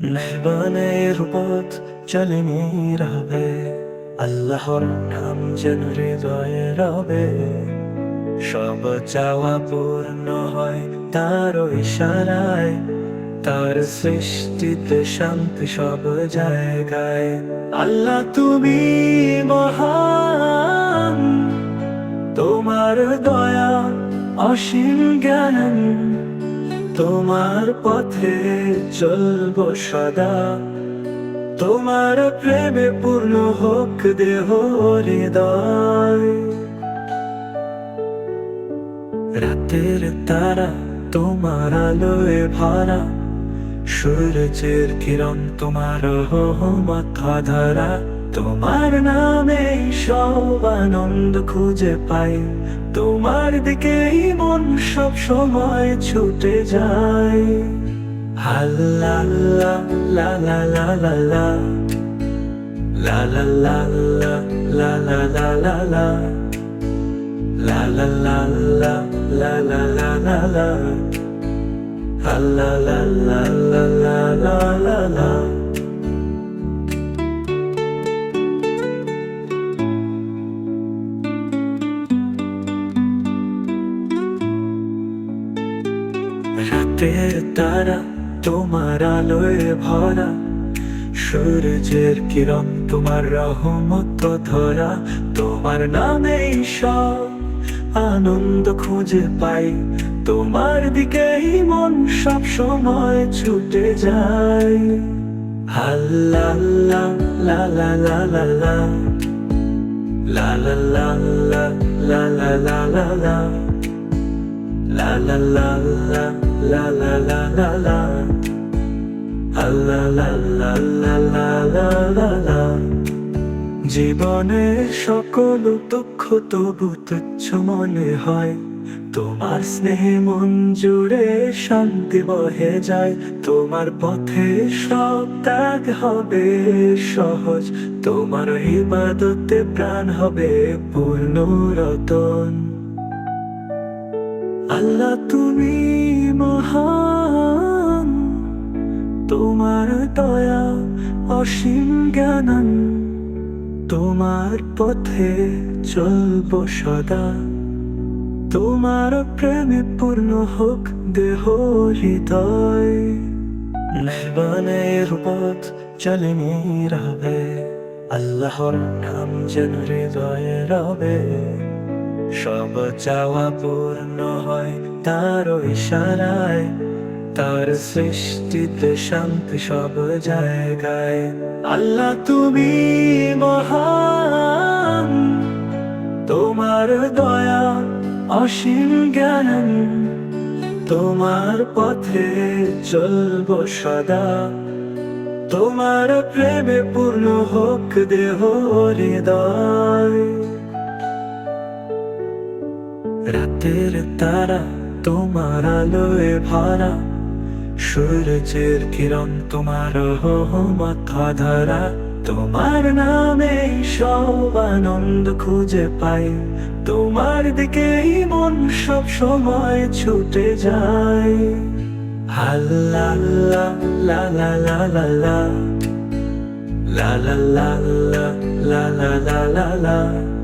নির্বাণের পথ চলে রবে, আল্লাহর নাম যেন হৃদয়ে রবে। সব চাওয়া পূর্ণ হয় তার ইশারায়, তার সৃষ্টিতে শান্তি সব জায়গায়। আল্লাহ তুমি মহান, তোমার দয়া অসীম জ্ঞান। তোমার পথে চলব সদা। তোমার প্রেমে পূর্ণ হোক দেহ হৃদয়। রাতের তারা তোমার আলোয় ভরা। সূর্যের কিরণ তোমার মাথা ধরা। তোমার নামে সব আনন্দ খুঁজে পাই। তোমার দিকেই মন সব সময় ছুটে যায়। হাল্লা লা লা লা লা লা লা লা লা লা লা লা লা লা লা La la la la la la la la la La la la la la la la la la রাতের তারা তোমার আলোয় ভরা। সূর্যের কিরণ তোমার রহমত ধরা। তোমার নামেই সব আনন্দ খুঁজে পাই। তোমার দিকেই মন সব সময় ছুটে যায়। হাল্লা লা লা লা লা লা লা লা লা লা লা লা লা লা লা লা লা লা লা লা লা লা লা লা আল্লাহ লা লা লা লা লা লা লা জীবনের সকল দুঃখ তবু তুচ্ছ মনে হয় তোমার স্নেহে মন জুড়ে শান্তি বহে যায় তোমার পথে সব ত্যাগ হবে সহজ তোমার ইবাদতে প্রাণ হবে পূর্ণ রতন আল্লাহ, তুমি মহান। তোমার দয়া অসীম জ্ঞানন। তোমার পথে চলব সদা। তোমার প্রেমে পূর্ণ হোক দেহ হৃদয়। পথ চলে রবে আল্লাহর নাম যেন হৃদয়ে রবে। সব চাওয়া পূর্ণ হয় তার ইশারায়। তার সৃষ্টিতে শান্তি সব জায়গায়। আল্লাহ তুমি মহান, তোমার দয়া অসীম জ্ঞান, তোমার পথে চলব সদা। তোমার প্রেমে পূর্ণ হোক দেহ হৃদয়। রাতের তারা তোমার আলোয় ভরা। সূর্যের কিরণ তোমার মাথা ধরা তোমার নামে সব আনন্দ খুঁজে পাই। তোমার দিকেই মন সব সময় ছুটে যায়। হাল্লা লা লা লা লা লা লা লা La